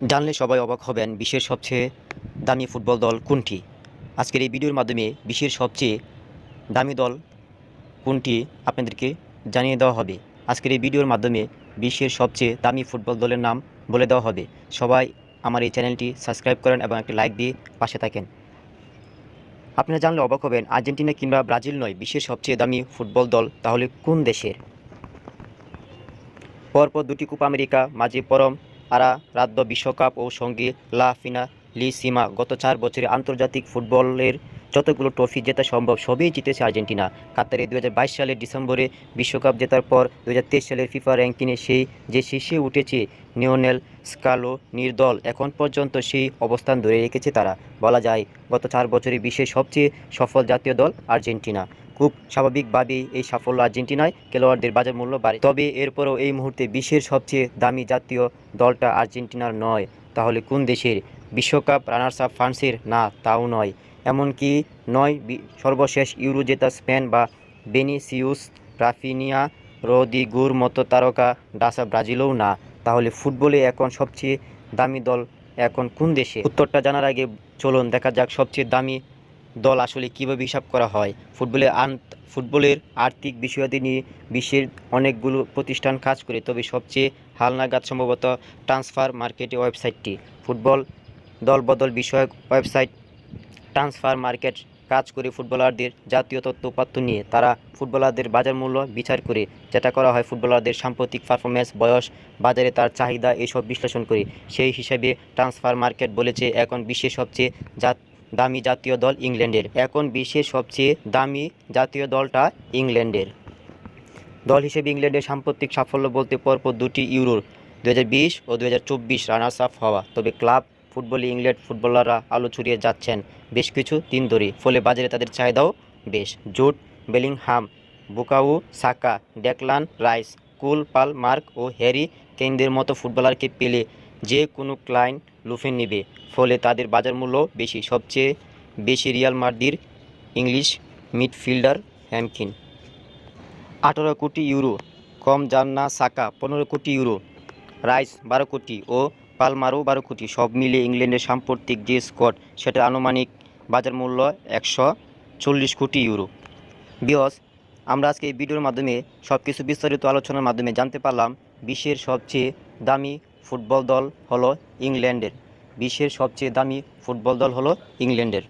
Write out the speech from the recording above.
জানলে সবাই অবাক হবেন বিশ্বের সবচেয়ে দামি ফুটবল দল কোনটি। আজকের এই ভিডিওর মাধ্যমে বিশ্বের সবচেয়ে দামি দল কোনটি আপনাদেরকে জানিয়ে দেওয়া হবে। আজকের এই ভিডিওর মাধ্যমে বিশ্বের সবচেয়ে দামি ফুটবল দলের নাম বলে দেওয়া হবে। সবাই আমার এই চ্যানেলটি সাবস্ক্রাইব করেন এবং একটি লাইক দিয়ে পাশে থাকেন। আপনারা জানলে অবাক হবেন, আর্জেন্টিনা কিংবা ব্রাজিল নয়, বিশ্বের সবচেয়ে দামি ফুটবল দল তাহলে কোন দেশের? পরপর দুটি কোপা আমেরিকা, মাঝে পরম আরা রাদ্য বিশ্বকাপ ও সঙ্গী লা ফিনা লি সিমা গত চার বছরে আন্তর্জাতিক ফুটবলের যতগুলো ট্রফি জেতা সম্ভব, সবই জিতেছে আর্জেন্টিনা। কাতারে দু হাজার বাইশ সালের ডিসেম্বরে বিশ্বকাপ জেতার পর দুহাজার তেইশ সালের ফিফা র্যাঙ্কিংয়ে সেই যে শীর্ষে উঠেছে নিওনেল স্কালো নির্দল এখন পর্যন্ত সেই অবস্থান ধরে রেখেছে তারা। বলা যায়, গত চার বছরে বিশ্বের সবচেয়ে সফল জাতীয় দল আর্জেন্টিনা। খুব স্বাভাবিকভাবেই এই সাফল্য আর্জেন্টিনায় খেলোয়াড়দের বাজার মূল্য বাড়ে। তবে এরপরও এই মুহূর্তে বিশ্বের সবচেয়ে দামি জাতীয় দলটা আর্জেন্টিনার নয়। তাহলে কোন দেশের বিশ্বকাপ রানার্স আপ ফ্রান্সের? না, তাও নয়। এমনকি নয় সর্বশেষ ইউরো জেতা স্পেন বা বেনিসিউস, রাফিনিয়া, রদিগুর মতো তারকা ডাসা ব্রাজিলও না। তাহলে ফুটবলে এখন সবচেয়ে দামি দল এখন কোন দেশে? উত্তরটা জানার আগে চলুন, দেখা যাক সবচেয়ে দামি দল আসলে কীভাবে হিসাব করা হয়? ফুটবলের আন- ফুটবলের আর্থিক বিষয়াদি নিয়ে বিশ্বের অনেকগুলো প্রতিষ্ঠান কাজ করে, তবে সবচেয়ে হালনাগাদ সম্ভবত ট্রান্সফার মার্কেটে ওয়েবসাইটটি। ফুটবল দলবদল বিষয়ক ওয়েবসাইট ট্রান্সফার মার্কেট কাজ করে ফুটবলারদের জাতীয় উপাত্ত নিয়ে, তারা ফুটবলারদের বাজার মূল্য বিচার করে, যেটা করা হয় ফুটবলারদের সাম্প্রতিক পারফরমেন্স বয়স, বাজারে তার চাহিদা, এসব বিশ্লেষণ করে। সেই হিসাবে ট্রান্সফার মার্কেট বলেছে, এখন বিশ্বের সবচেয়ে জাত দামি জাতীয় দল ইংল্যান্ডের। এখন বিশ্বের সবচেয়ে দামি জাতীয় দলটা ইংল্যান্ডের। দল হিসেবে ইংল্যান্ডের সাম্প্রতিক সাফল্য বলতে পরপর দুটি ইউরোর দুই হাজার বিশ ও দু হাজার রানার্স আপ হওয়া। তবে ক্লাব ফুটবলে ইংল্যান্ড ফুটবলাররা আলো ছড়িয়ে যাচ্ছেন বেশ কিছু দিন ধরে ফলে বাজারে তাদের চাহিদাও বেশ। Jude, Bellingham, Bukayo, Saka, Declan, Rice, Cole, Palmer ও হ্যারি কেইনদের মতো ফুটবলারকে পেলে যে কোনো ক্লায়েন্ট লুফে নেবে, ফলে তাদের বাজার মূল্য বেশি। সবচেয়ে বেশি রিয়াল মার্দির ইংলিশ মিডফিল্ডার হ্যামকিন। আঠারো কোটি ইউরো, কম যান না সাকা, পনেরো কোটি ইউরো। রাইস বারো কোটি ও পালমারও বারো কোটি। সব মিলিয়ে ইংল্যান্ডের সাম্প্রতিক যে স্কট সেটার আনুমানিক বাজার মূল্য একশো চল্লিশ কোটি ইউরো। বিয়স, আমরা আজকে এই ভিডিওর মাধ্যমে সব কিছু বিস্তারিত আলোচনার মাধ্যমে জানতে পারলাম বিশ্বের সবচেয়ে দামি ফুটবল দল হলো ইংল্যান্ডের। বিশ্বের সবচেয়ে দামি ফুটবল দল হলো ইংল্যান্ডের।